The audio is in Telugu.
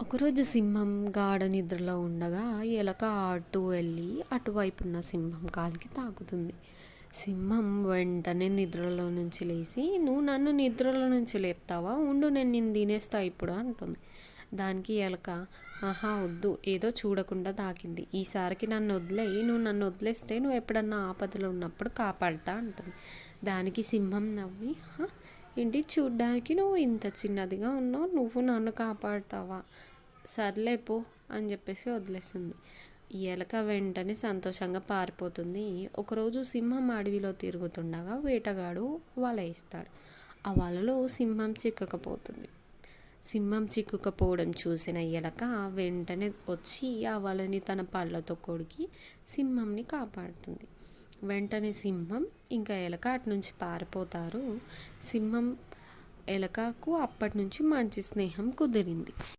ఒకరోజు సింహం గాఢ నిద్రలో ఉండగా ఎలక అటు వెళ్ళి అటువైపు ఉన్న సింహం కాలికి తాకుతుంది. సింహం వెంటనే నిద్రలో నుంచి లేచి నువ్వు నన్ను నిద్రలో నుంచి లేపుతావా? ఉండు నేను నిన్ను తినేస్తా ఇప్పుడు అంటుంది. దానికి ఎలక ఆహా వద్దు ఏదో చూడకుండా తాకింది. ఈసారికి నన్ను వదిలేయి. నువ్వు నన్ను వదిలేస్తే నువ్వు ఎప్పుడన్నా ఆపదలో ఉన్నప్పుడు కాపాడుతా అంటుంది. దానికి సింహం నవ్వి ఏంటి చూడ్డానికి నువ్వు ఇంత చిన్నదిగా ఉన్నావు నువ్వు నన్ను కాపాడుతావా? సర్లే పో అని చెప్పేసి వదిలేస్తుంది. ఎలక వెంటనే సంతోషంగా పారిపోతుంది. ఒకరోజు సింహం అడవిలో తిరుగుతుండగా వేటగాడు వల వేస్తాడు. ఆ వలలో సింహం చిక్కకపోతుంది. సింహం చిక్కుకపోవడం చూసిన ఎలక వెంటనే వచ్చి ఆ వలని తన పళ్ళతో కొడికి సింహంని కాపాడుతుంది. వెంటనే సింహం ఇంకా ఎలక అటు నుంచి పారిపోతారు. సింహం ఎలకకు అప్పటి నుంచి మంచి స్నేహం కుదిరింది.